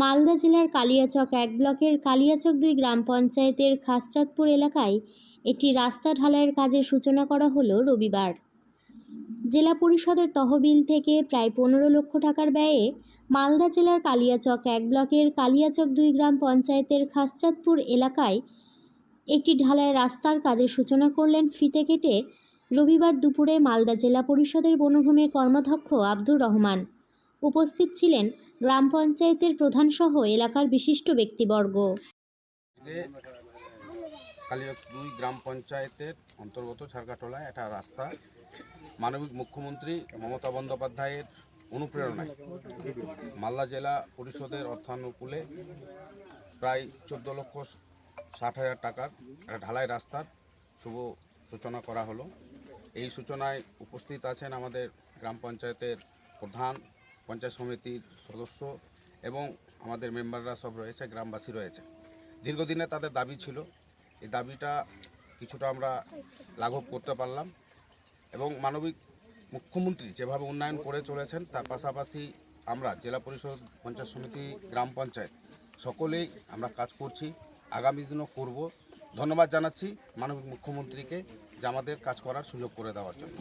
মালদা জেলার কালিয়াচক এক ব্লকের কালিয়াচক দুই গ্রাম পঞ্চায়েতের খাসচাঁদপুর এলাকায় একটি রাস্তা ঢালাইয়ের কাজের সূচনা করা হলো রবিবার। জেলা পরিষদের তহবিল থেকে প্রায় পনেরো লক্ষ টাকার ব্যয়ে মালদা জেলার কালিয়াচক এক ব্লকের কালিয়াচক দুই গ্রাম পঞ্চায়েতের খাসচাঁদপুর এলাকায় একটি ঢালাই রাস্তার কাজের সূচনা করলেন ফিতে কেটে রবিবার দুপুরে মালদা জেলা পরিষদের বনভূমির কর্মাধ্যক্ষ আব্দুর রহমান। উপস্থিত ছিলেন গ্রাম পঞ্চায়েতের প্রধানসহ এলাকার বিশিষ্ট ব্যক্তিবর্গ। দুই গ্রাম পঞ্চায়েতের অন্তর্গত ঝাড়কাটোলায় একটা রাস্তা। মানবিক মুখ্যমন্ত্রী মমতা বন্দ্যোপাধ্যায়ের অনুপ্রেরণায় মালদা জেলা পরিষদের অর্থানুকূলে প্রায় চোদ্দ লক্ষ ষাট হাজার টাকার একটা ঢালাই রাস্তার শুভ সূচনা করা হলো। এই সূচনায় উপস্থিত আছেন আমাদের গ্রাম পঞ্চায়েতের প্রধান পঞ্চায়েত সমিতির সদস্য এবং আমাদের মেম্বাররা সব রয়েছে, গ্রামবাসী রয়েছে। দীর্ঘদিনে তাদের দাবি ছিল, এই দাবিটা কিছুটা আমরা লাঘব করতে পারলাম এবং মানবিক মুখ্যমন্ত্রী যেভাবে উন্নয়ন করে চলেছেন, তার পাশাপাশি আমরা জেলা পরিষদ, পঞ্চায়েত সমিতি, গ্রাম পঞ্চায়েত সকলেই আমরা কাজ করছি, আগামী দিনও করব। ধন্যবাদ জানাচ্ছি মানবিক মুখ্যমন্ত্রীকে যে আমাদের কাজ করার সুযোগ করে দেওয়ার জন্য।